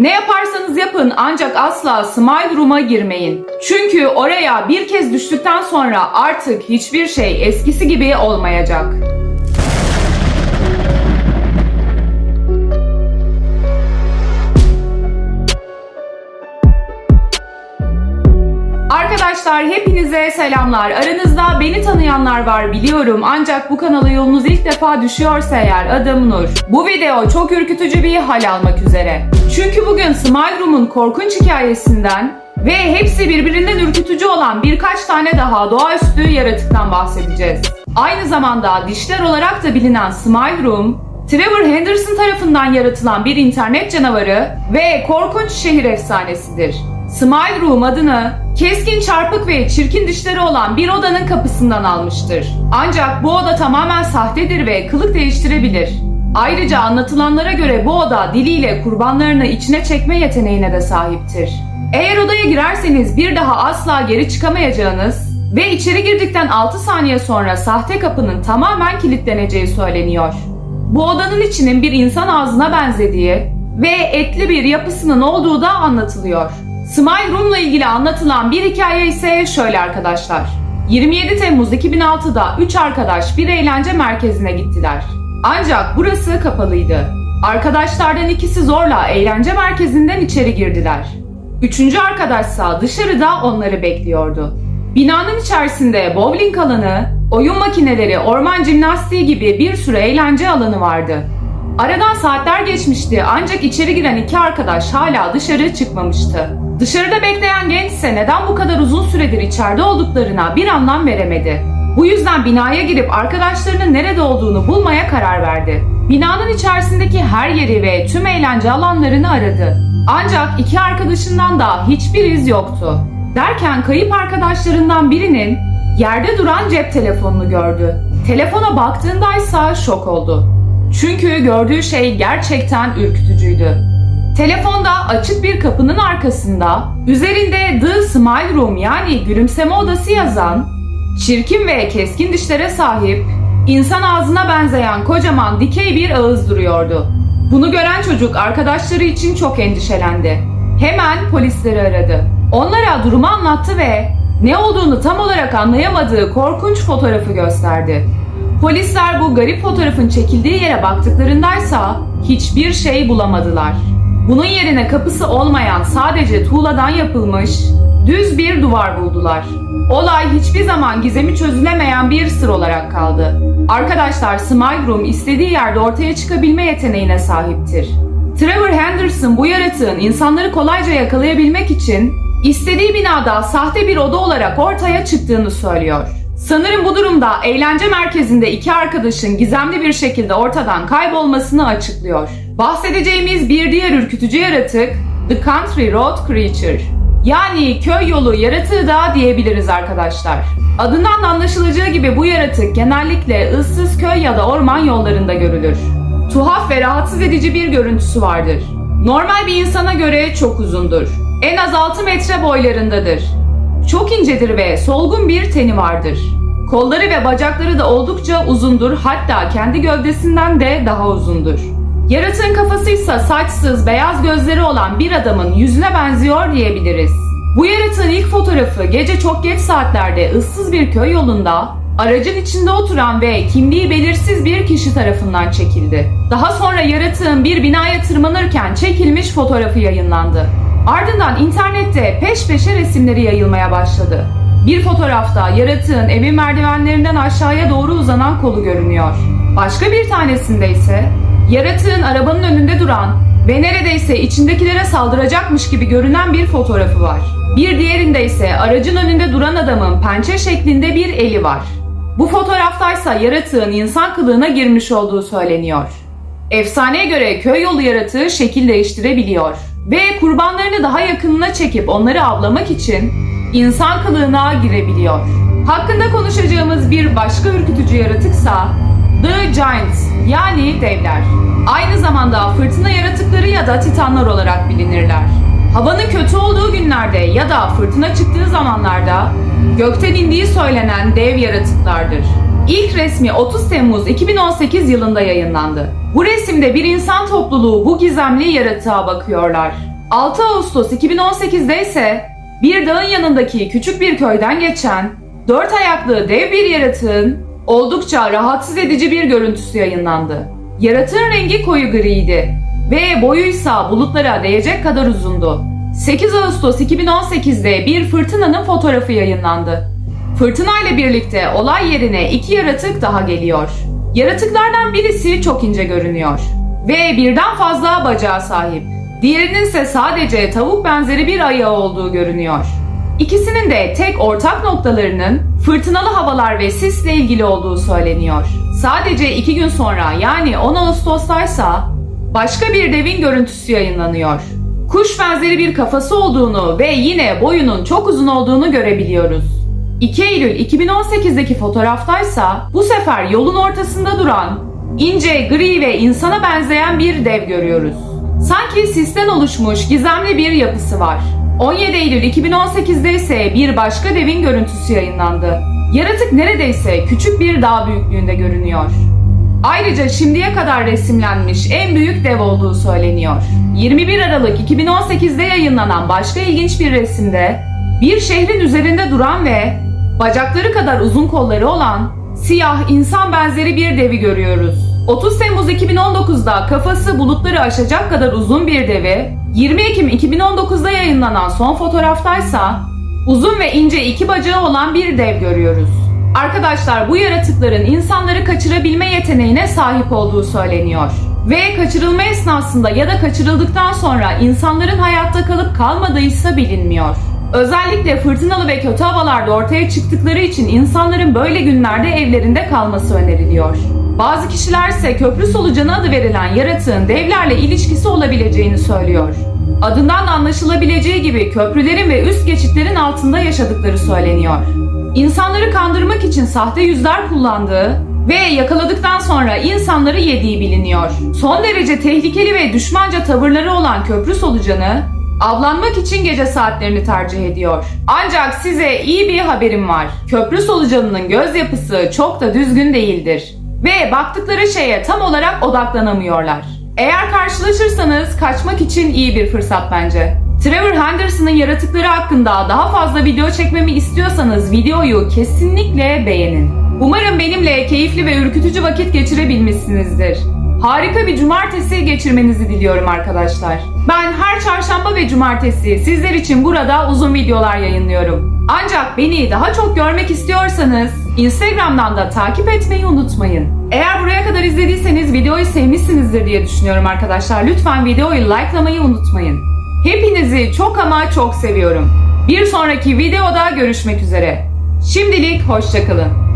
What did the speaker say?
Ne yaparsanız yapın ancak asla Smile Room'a girmeyin. Çünkü oraya bir kez düştükten sonra artık hiçbir şey eskisi gibi olmayacak. Arkadaşlar hepinize selamlar. Aranızda beni tanıyanlar var biliyorum ancak bu kanala yolunuz ilk defa düşüyorsa eğer adım Nur. Bu video çok ürkütücü bir hal almak üzere. Çünkü bugün Smile Room'un korkunç hikayesinden ve hepsi birbirinden ürkütücü olan birkaç tane daha doğaüstü yaratıktan bahsedeceğiz. Aynı zamanda dişler olarak da bilinen Smile Room, Trevor Henderson tarafından yaratılan bir internet canavarı ve korkunç şehir efsanesidir. Smile Room adını keskin çarpık ve çirkin dişleri olan bir odanın kapısından almıştır. Ancak bu oda tamamen sahtedir ve kılık değiştirebilir. Ayrıca anlatılanlara göre bu oda diliyle kurbanlarını içine çekme yeteneğine de sahiptir. Eğer odaya girerseniz bir daha asla geri çıkamayacağınız ve içeri girdikten 6 saniye sonra sahte kapının tamamen kilitleneceği söyleniyor. Bu odanın içinin bir insan ağzına benzediği ve etli bir yapısının olduğu da anlatılıyor. Smile Room'la ilgili anlatılan bir hikaye ise şöyle arkadaşlar. 27 Temmuz 2006'da 3 arkadaş bir eğlence merkezine gittiler. Ancak burası kapalıydı. Arkadaşlardan ikisi zorla eğlence merkezinden içeri girdiler. Üçüncü arkadaşsa dışarıda onları bekliyordu. Binanın içerisinde bowling alanı, oyun makineleri, orman jimnastiği gibi bir sürü eğlence alanı vardı. Aradan saatler geçmişti ancak içeri giren iki arkadaş hala dışarı çıkmamıştı. Dışarıda bekleyen genç ise neden bu kadar uzun süredir içeride olduklarına bir anlam veremedi. Bu yüzden binaya girip arkadaşlarının nerede olduğunu bulmaya karar verdi. Binanın içerisindeki her yeri ve tüm eğlence alanlarını aradı. Ancak iki arkadaşından da hiçbir iz yoktu. Derken kayıp arkadaşlarından birinin yerde duran cep telefonunu gördü. Telefona baktığındaysa şok oldu. Çünkü gördüğü şey gerçekten ürkütücüydü. Telefonda açık bir kapının arkasında üzerinde The Smile Room yani gülümseme odası yazan, çirkin ve keskin dişlere sahip, insan ağzına benzeyen kocaman dikey bir ağız duruyordu. Bunu gören çocuk arkadaşları için çok endişelendi. Hemen polisleri aradı. Onlara durumu anlattı ve ne olduğunu tam olarak anlayamadığı korkunç fotoğrafı gösterdi. Polisler bu garip fotoğrafın çekildiği yere baktıklarındaysa hiçbir şey bulamadılar. Bunun yerine kapısı olmayan sadece tuğladan yapılmış düz bir duvar buldular. Olay hiçbir zaman gizemi çözülemeyen bir sır olarak kaldı. Arkadaşlar Smile Room istediği yerde ortaya çıkabilme yeteneğine sahiptir. Trevor Henderson bu yaratığın insanları kolayca yakalayabilmek için istediği binada sahte bir oda olarak ortaya çıktığını söylüyor. Sanırım bu durumda eğlence merkezinde iki arkadaşın gizemli bir şekilde ortadan kaybolmasını açıklıyor. Bahsedeceğimiz bir diğer ürkütücü yaratık The Country Road Creature. Yani köy yolu yaratığı da diyebiliriz arkadaşlar. Adından da anlaşılacağı gibi bu yaratık genellikle ıssız köy ya da orman yollarında görülür. Tuhaf ve rahatsız edici bir görüntüsü vardır. Normal bir insana göre çok uzundur. En az 6 metre boylarındadır. Çok incedir ve solgun bir teni vardır. Kolları ve bacakları da oldukça uzundur hatta kendi gövdesinden de daha uzundur. Yaratığın kafası ise saçsız, beyaz gözleri olan bir adamın yüzüne benziyor diyebiliriz. Bu yaratığın ilk fotoğrafı gece çok geç saatlerde ıssız bir köy yolunda aracın içinde oturan ve kimliği belirsiz bir kişi tarafından çekildi. Daha sonra yaratığın bir binaya tırmanırken çekilmiş fotoğrafı yayınlandı. Ardından internette peş peşe resimleri yayılmaya başladı. Bir fotoğrafta yaratığın evin merdivenlerinden aşağıya doğru uzanan kolu görünüyor. Başka bir tanesinde ise yaratığın arabanın önünde duran ve neredeyse içindekilere saldıracakmış gibi görünen bir fotoğrafı var. Bir diğerinde ise aracın önünde duran adamın pençe şeklinde bir eli var. Bu fotoğraftaysa yaratığın insan kılığına girmiş olduğu söyleniyor. Efsaneye göre köy yolu yaratığı şekil değiştirebiliyor ve kurbanlarını daha yakınına çekip onları avlamak için insan kılığına girebiliyor. Hakkında konuşacağımız bir başka ürkütücü yaratıksa The Giants yani devler. Aynı zamanda fırtına yaratıkları ya da titanlar olarak bilinirler. Havanın kötü olduğu günlerde ya da fırtına çıktığı zamanlarda gökten indiği söylenen dev yaratıklardır. İlk resmi 30 Temmuz 2018 yılında yayınlandı. Bu resimde bir insan topluluğu bu gizemli yaratığa bakıyorlar. 6 Ağustos 2018'de ise bir dağın yanındaki küçük bir köyden geçen dört ayaklı dev bir yaratığın oldukça rahatsız edici bir görüntüsü yayınlandı. Yaratığın rengi koyu griydi ve boyuysa bulutlara değecek kadar uzundu. 8 Ağustos 2018'de bir fırtınanın fotoğrafı yayınlandı. Fırtına ile birlikte olay yerine iki yaratık daha geliyor. Yaratıklardan birisi çok ince görünüyor ve birden fazla bacağı sahip. Diğerinin ise sadece tavuk benzeri bir ayağı olduğu görünüyor. İkisinin de tek ortak noktalarının fırtınalı havalar ve sisle ilgili olduğu söyleniyor. Sadece iki gün sonra yani 10 Ağustos'taysa başka bir devin görüntüsü yayınlanıyor. Kuş benzeri bir kafası olduğunu ve yine boyunun çok uzun olduğunu görebiliyoruz. 2 Eylül 2018'deki fotoğraftaysa bu sefer yolun ortasında duran ince, gri ve insana benzeyen bir dev görüyoruz. Sanki sisten oluşmuş gizemli bir yapısı var. 17 Eylül 2018'de ise bir başka devin görüntüsü yayınlandı. Yaratık neredeyse küçük bir dağ büyüklüğünde görünüyor. Ayrıca şimdiye kadar resimlenmiş en büyük dev olduğu söyleniyor. 21 Aralık 2018'de yayınlanan başka ilginç bir resimde bir şehrin üzerinde duran ve bacakları kadar uzun kolları olan siyah insan benzeri bir devi görüyoruz. 30 Temmuz 2019'da kafası bulutları aşacak kadar uzun bir devi, 20 Ekim 2019'da yayınlanan son fotoğraftaysa uzun ve ince iki bacağı olan bir dev görüyoruz. Arkadaşlar bu yaratıkların insanları kaçırabilme yeteneğine sahip olduğu söyleniyor. Ve kaçırılma esnasında ya da kaçırıldıktan sonra insanların hayatta kalıp kalmadıysa bilinmiyor. Özellikle fırtınalı ve kötü havalarda ortaya çıktıkları için insanların böyle günlerde evlerinde kalması öneriliyor. Bazı kişiler ise köprü solucanı adı verilen yaratığın devlerle ilişkisi olabileceğini söylüyor. Adından da anlaşılabileceği gibi köprülerin ve üst geçitlerin altında yaşadıkları söyleniyor. İnsanları kandırmak için sahte yüzler kullandığı ve yakaladıktan sonra insanları yediği biliniyor. Son derece tehlikeli ve düşmanca tavırları olan köprü solucanı avlanmak için gece saatlerini tercih ediyor. Ancak size iyi bir haberim var. Köprü solucanının göz yapısı çok da düzgün değildir ve baktıkları şeye tam olarak odaklanamıyorlar. Eğer karşılaşırsanız kaçmak için iyi bir fırsat bence. Trevor Henderson'ın yaratıkları hakkında daha fazla video çekmemi istiyorsanız videoyu kesinlikle beğenin. Umarım benimle keyifli ve ürkütücü vakit geçirebilmişsinizdir. Harika bir cumartesi geçirmenizi diliyorum arkadaşlar. Ben her çarşamba ve cumartesi sizler için burada uzun videolar yayınlıyorum. Ancak beni daha çok görmek istiyorsanız Instagram'dan da takip etmeyi unutmayın. Eğer buraya kadar izlediyseniz videoyu sevmişsinizdir diye düşünüyorum arkadaşlar. Lütfen videoyu likelamayı unutmayın. Hepinizi çok ama çok seviyorum. Bir sonraki videoda görüşmek üzere. Şimdilik hoşçakalın.